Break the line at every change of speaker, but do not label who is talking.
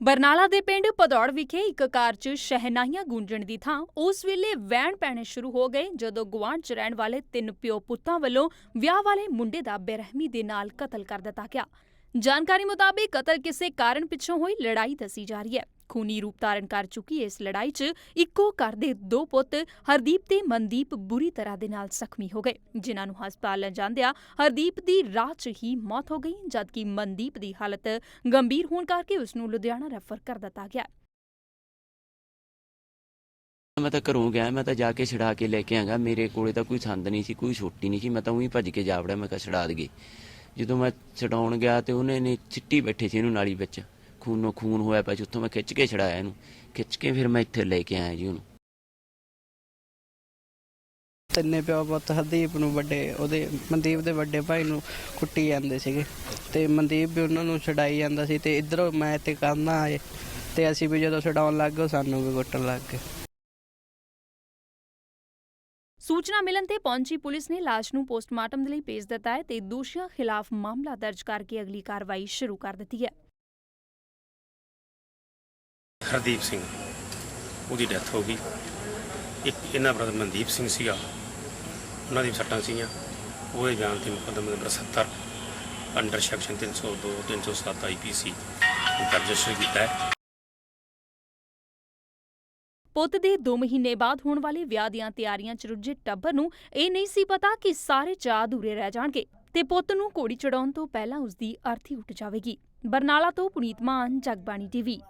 ਬਰਨਾਲਾ ਦੇ ਪਿੰਡ ਪਦੌੜ ਵਿਖੇ ਇੱਕ ਕਾਰ 'ਚ ਸ਼ਹਿਨਾਈਆਂ ਗੂੰਜਣ ਦੀ ਥਾਂ ਉਸ ਵੇਲੇ ਵੈਣ ਪੈਣੇ ਸ਼ੁਰੂ ਹੋ ਗਏ, ਜਦੋਂ ਗੁਆਂਢ 'ਚ ਰਹਿਣ ਵਾਲੇ ਤਿੰਨ ਪਿਓ ਪੁੱਤਾਂ ਵੱਲੋਂ ਵਿਆਹ ਵਾਲੇ ਮੁੰਡੇ ਦਾ ਬੇਰਹਿਮੀ ਦੇ ਨਾਲ ਕਤਲ ਕਰ ਦਿੱਤਾ ਗਿਆ। ਜਾਣਕਾਰੀ ਮੁਤਾਬਿਕ ਕਤਲ ਕਿਸੇ ਕਾਰਨ ਪਿੱਛੋਂ ਹੋਈ ਲੜਾਈ ਦੱਸੀ ਜਾ ਰਹੀ ਹੈ। ਖੂਨੀ ਰੂਪ ਧਾਰਨ ਕਰ ਚੁੱਕੀ ਇਸ ਲੜਾਈ 'ਚ, ਇੱਕੋ ਘਰ ਦੇ ਦੋ ਪੁੱਤ ਹਰਦੀਪ ਤੇ ਮਨਦੀਪ ਬੁਰੀ ਤਰ੍ਹਾਂ ਦੇ ਨਾਲ ਜ਼ਖਮੀ ਹੋ ਗਏ। ਜਿਨ੍ਹਾਂ ਨੂੰ ਹਸਪਤਾਲ ਲਿਜਾਂਦਿਆਂ ਹਰਦੀਪ ਦੀ ਰਾਹ 'ਚ ਹੀ ਮੌਤ ਹੋ ਗਈ, ਜਦਕਿ ਮਨਦੀਪ ਦੀ ਹਾਲਤ ਗੰਭੀਰ ਹੋਣ ਕਰਕੇ ਉਸ ਨੂੰ ਲੁਧਿਆਣਾ ਰੈਫਰ ਕਰ ਦਿੱਤਾ ਗਿਆ।
ਮੈਂ ਤਾਂ ਘਰੋਂ ਗਿਆ, ਮੈਂ ਤਾਂ ਜਾ ਕੇ ਛਡਾ ਕੇ ਲੈ ਕੇ ਆਂਗਾ। ਮੇਰੇ ਕੋਲੇ ਤਾਂ ਕੋਈ ਸੰਦ ਨਹੀਂ ਸੀ, ਕੋਈ ਛੋਟੀ ਨਹੀਂ ਸੀ, ਮੈਂ ਤਾਂ ਉਹੀ ਭੱਜ ਕੇ ਜਾ ਵੜਿਆ ਮੈਂ ਕਿਹਾ ਛਡਾ ਦਈਏ। ਜਦੋਂ ਮੈਂ ਛਡਾਉਣ ਗਿਆ ਤੇ ਉਹਨੇ ਨੇ ਚਿੱਟੀ ਬੈਠੇ ਸੀ ਇਹਨੂੰ ਨਾਲੀ ਵਿੱਚ। ਖੂਨੋਂ ਖੂਨ ਹੋਇਆ ਪਿਆ ਸੀ ਉੱਥੋਂ ਮੈਂ ਖਿੱਚ ਕੇ ਛਡਾਇਆ ਇਹਨੂੰ। ਖਿੱਚ ਕੇ ਫਿਰ ਮੈਂ ਇੱਥੇ ਲੈ ਕੇ ਆਇਆ ਜੀ ਉਹਨੂੰ।
ਤਿੰਨੇ ਪਿਓ ਪੁੱਤ ਹਰਦੀਪ ਨੂੰ ਵੱਡੇ ਉਹਦੇ ਮਨਦੀਪ ਦੇ ਵੱਡੇ ਭਾਈ ਨੂੰ ਕੁੱਟੀ ਜਾਂਦੇ ਸੀਗੇ। ਤੇ ਮਨਦੀਪ ਵੀ ਉਹਨਾਂ ਨੂੰ ਛਡਾਈ ਜਾਂਦਾ ਸੀ ਤੇ ਇਧਰੋਂ ਮੈਂ ਤੇ ਕਰਨਾ ਆਏ। ਤੇ ਅਸੀਂ ਵੀ ਜਦੋਂ ਛਡਾਉਣ ਲੱਗ ਗਏ ਸਾਨੂੰ ਵੀ ਕੁੱਟਣ ਲੱਗ ਗਏ।
ਸੂਚਨਾ ਮਿਲਣ ਤੇ ਪਹੁੰਚੀ ਪੁਲਿਸ ਨੇ ਲਾਸ਼ ਨੂੰ ਪੋਸਟਮਾਰਟਮ ਦੇ ਲਈ ਭੇਜ ਦਿੱਤਾ ਹੈ ਤੇ ਦੋਸ਼ੀਆਂ ਖਿਲਾਫ ਮਾਮਲਾ ਦਰਜ ਕਰਕੇ ਅਗਲੀ ਕਾਰਵਾਈ ਸ਼ੁਰੂ ਕਰ ਦਿੱਤੀ ਹੈ।
ਹਰਦੀਪ ਸਿੰਘ। ਉਹਦੀ ਡੈਥ ਹੋ ਗਈ। ਇੱਕ ਇਹਨਾਂ ਬ੍ਰਦਰ ਮਨਦੀਪ ਸਿੰਘ ਸੀਗਾ। ਉਹਨਾਂ ਦੀ ਸੱਟਾਂ ਸੀਗੀਆਂ। ਉਹਦੇ ਬਿਆਨ ਤੇ ਮੁਕੱਦਮਾ ਨੰਬਰ 70 ਅੰਡਰ ਸੈਕਸ਼ਨ 302 307 ਆਈਪੀਸੀ ਦਰਜ ਕੀਤਾ ਹੈ।
ਪੁੱਤ ਦੇ 2 ਮਹੀਨੇ ਬਾਅਦ ਹੋਣ ਵਾਲੇ ਵਿਆਹ ਦੀਆਂ ਤਿਆਰੀਆਂ 'ਚ ਰੁੱਝੇ ਟੱਬਰ ਨੂੰ ਇਹ ਨਹੀਂ ਸੀ ਪਤਾ ਕਿ ਸਾਰੇ ਚਾਅ ਅਧੂਰੇ ਰਹਿ ਜਾਣਗੇ ਤੇ ਪੁੱਤ ਨੂੰ ਘੋੜੀ ਚੜਾਉਣ ਤੋਂ ਪਹਿਲਾਂ ਉਸ ਦੀ ਅਰਥੀ ਉੱਠ ਜਾਵੇਗੀ। ਬਰਨਾਲਾ ਤੋਂ ਪੁਨੀਤ ਮਾਨ, ਜਗਬਾਣੀ ਟੀਵੀ।